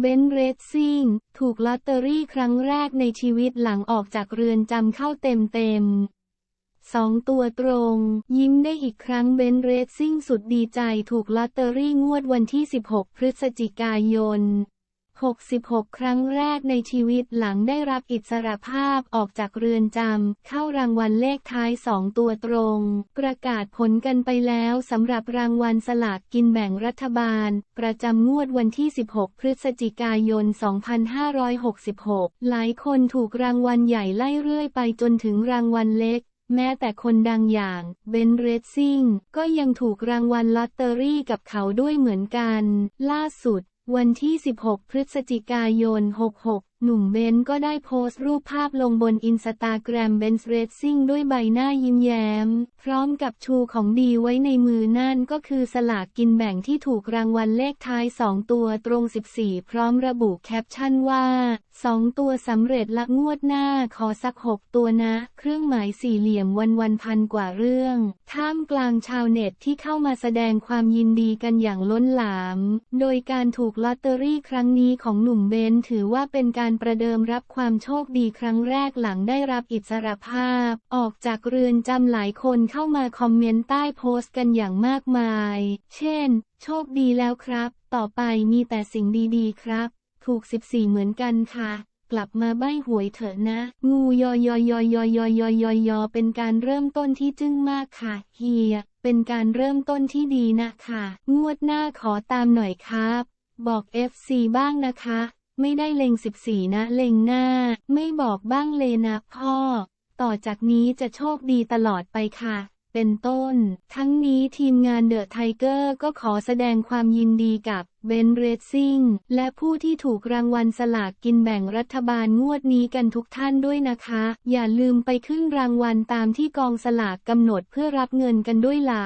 เบนเรซซิ่งถูกลอตเตอรี่ครั้งแรกในชีวิตหลังออกจากเรือนจำเข้าเต็มเต็มๆสองตัวตรง ยิ้มได้อีกครั้งเบนเรซซิ่งสุดดีใจถูกลอตเตอรี่งวดวันที่ 16 พฤศจิกายน 66 ครั้งแรกในชีวิตหลังได้รับอิสรภาพออกจากเรือนจำ เข้ารางวัลเลขท้ายสองตัวตรง ประกาศผลกันไปแล้วสำหรับรางวัลสลากกินแบ่งรัฐบาล ประจำงวดวันที่ 16 พฤศจิกายน 2566 หลายคนถูกรางวัลใหญ่ไล่เรื่อยไปจนถึงรางวัลเล็กแม้แต่คนดังอย่างเบนเรซซิงก็ยังถูกรางวัลลอตเตอรี่กับเขาด้วยเหมือนกัน ล่าสุด วันที่ 16 พฤศจิกายน 66 หนุ่มเบนก็ได้โพสต์รูปภาพลงบนอินสตาแกรมเบนส์เรซซิ่งด้วยใบหน้ายิ้มแย้ม พร้อมกับชูของดีไว้ในมือนั่นก็คือสลากกินแบ่งที่ถูกรางวัลเลขท้าย 2 ตัวตรง 14 พร้อมระบุแคปชั่นว่า 2 ตัวสำเร็จละงวดหน้าขอสัก 6 ตัวนะ เครื่องหมายสี่เหลี่ยมวันวันพันกว่าเรื่อง ท่ามกลางชาวเน็ตที่เข้ามาแสดงความยินดีกันอย่างล้นหลาม โดยการถูกลอตเตอรี่ครั้งนี้ของหนุ่มเบนถือว่าเป็นการประเดิมรับความโชคดีครั้งแรกหลังได้รับอิสรภาพ ออกจากเรือนจำหลายคนเข้ามาคอมเมนต์ใต้โพสต์กันอย่างมากมาย เช่น โชคดีแล้วครับ ต่อไปมีแต่สิ่งดีๆครับ ถูก 14 เหมือนกันค่ะกลับมาใบ้หวยเถอะนะ งูยอยอยอยอยอยอยอยอเป็นการเริ่มต้นที่จึ้งมากค่ะ เฮีย เป็นการเริ่มต้นที่ดีนะคะ งวดหน้าขอตามหน่อยครับ บอก FC บ้างนะคะ ไม่ได้เล็ง14นะเลงหน้า ไม่บอกบ้างเลยนะพ่อ ต่อจากนี้จะโชคดีตลอดไปค่ะ เป็นต้น ทั้งนี้ทีมงานเดอะไทเกอร์ก็ขอแสดงความยินดีกับเบนเรซซิ่งและผู้ที่ถูกรางวัลสลากกินแบ่งรัฐบาลงวดนี้กันทุกท่านด้วยนะคะ อย่าลืมไปขึ้นรางวัลตามที่กองสลากกำหนดเพื่อรับเงินกันด้วยล่ะ